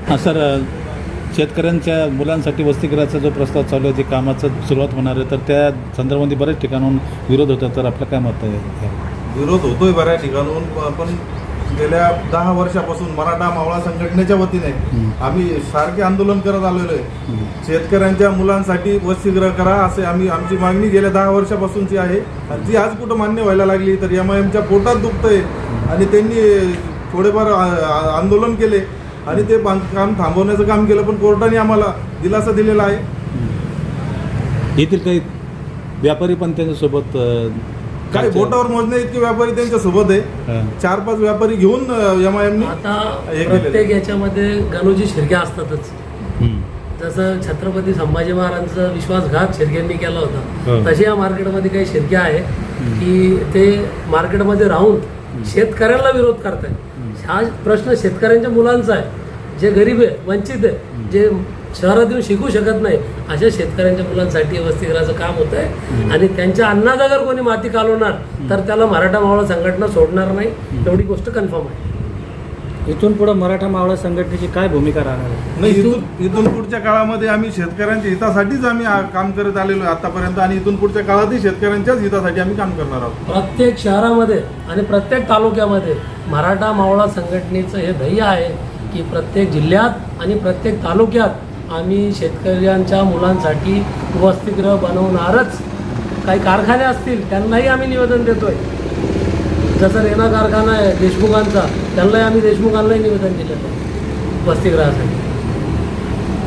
हां सर शेतकऱ्यांच्या मुलांसाठी वसतिगृहाचा जो प्रस्ताव चालू आहे ते कामाचं सुरुवात होणार आहे तर त्या संदर्भामध्ये बऱ्याच ठिकाणाहून विरोध होता तर आपलं काय मत आहे? विरोध होतोय बऱ्याच ठिकाणून पण गेल्या दहा वर्षापासून मराठा मावळा संघटनेच्या वतीने. आम्ही सारखे आंदोलन करत आलेलो आहे. शेतकऱ्यांच्या मुलांसाठी वसतिगृह करा असे आम्ही आमची मागणी गेल्या दहा वर्षापासूनची आहे. आणि ती आज कुठं मान्य व्हायला लागली तर एम आय एमच्या पोटात दुखतंय. आणि त्यांनी थोडेफार आंदोलन केले. आणि ते काम थांबवण्याचं काम केलं पण कोर्टाने आम्हाला दिलासा दिलेला आहे. येथील काही व्यापारी पण त्यांच्यासोबत काही बोटावर मोजण्या इतके व्यापारी त्यांच्यासोबत आहे हां. चार पाच व्यापारी घेऊन एम आय एमनी आता हे. प्रत्येक याच्यामध्ये गणोजी शिर्क्या असतातच हं. जसं छत्रपती संभाजी महाराजांचा विश्वासघात शिर्क्यांनी केला हो. होता तसे या मार्केटमध्ये काही शिर्क्या आहे की ते मार्केटमध्ये राहून शेतकऱ्यांना विरोध करतायत हा प्रश्न शेतकऱ्यांच्या मुलांचा आहे जे गरीब आहे वंचित आहे जे शहरात येऊन शिकू शकत नाही अशा शेतकऱ्यांच्या मुलांसाठी वसतिगृहाचं काम होत आहे. आणि त्यांच्या अन्नात अगर कोणी माती कालवणार तर त्याला मराठा मावळा संघटना सोडणार नाही एवढी गोष्ट कन्फर्म आहे. इथून पुढे मराठा मावळा संघटनेची काय भूमिका राहणार आहे? नाही इथून इथून पुढच्या काळामध्ये आम्ही शेतकऱ्यांच्या हितासाठीच आम्ही आ- काम करत आलेलो आहे आतापर्यंत. आणि इथून पुढच्या काळातही शेतकऱ्यांच्याच हितासाठी आम्ही काम करणार आहोत. प्रत्येक शहरामध्ये आणि प्रत्येक तालुक्यामध्ये मराठा मावळा संघटनेचं हे ध्येय आहे की प्रत्येक जिल्ह्यात आणि प्रत्येक तालुक्यात आम्ही शेतकऱ्यांच्या मुलांसाठी वसतिगृह बनवणारच काही कारखाने असतील त्यांनाही आम्ही निवेदन देतोय. जसं रेना कारखाना आहे देशमुखांचा त्यांनाही आम्ही देशमुखांनाही निवेदन दिलेलं आहे वसतिगृहासाठी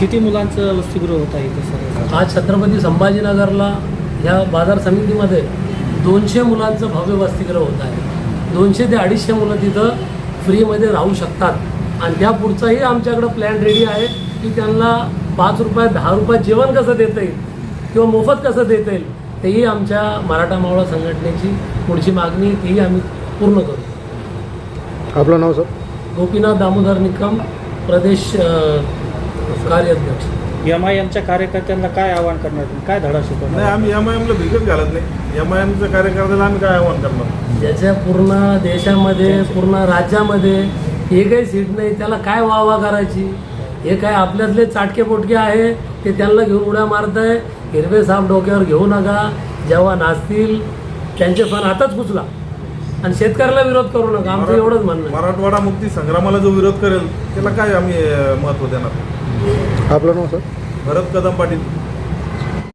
किती मुलांचं वसतिगृह होत आहे इथं सर आज छत्रपती संभाजीनगरला ह्या बाजार समितीमध्ये दोनशे मुलांचं भव्य वसतिगृह होत आहे. दोनशे ते अडीचशे मुलं तिथं फ्रीमध्ये राहू शकतात. आणि त्या पुढचाही आमच्याकडं प्लॅन रेडी आहे की त्यांना पाच रुपयात दहा रुपयात जेवण कसं देता येईल किंवा मोफत कसं देता येईल तेही आमच्या मराठा मावळा संघटनेची पुढची मागणी आहे, तीही आम्ही पूर्ण करू. आपलं नाव सर? गोपीनाथ दामोदर निकम प्रदेश कार्याध्यक्ष. एम आय एमच्या कार्यकर्त्यांना काय आवाहन करणार तुम्ही? काय धडा नाही शिकवणार आम्ही एम आय एमला भिकत घालत नाही. एम आय एमच्या कार्यकर्त्याला आम्ही काय आव्हान करणार? ज्याच्या पूर्ण देशामध्ये पूर्ण राज्यामध्ये हे काही सीट नाही त्याला काय वाहवा करायची? हे काय आपल्यातले चाटके पोटके आहे ते त्यांना घेऊन उड्या मारताय? हिरवे साप डोक्यावर घेऊ नका. जेव्हा नाचतील त्यांचे पण आताच कुचला आणि शेतकऱ्याला विरोध करू नका. आमचं एवढंच म्हणणं आहे. मराठवाडा मुक्ती संग्रामाला जो विरोध करेल त्याला काय आम्ही अं, महत्त्व देणार? आपलं नाव सर? भरत कदम पाटील.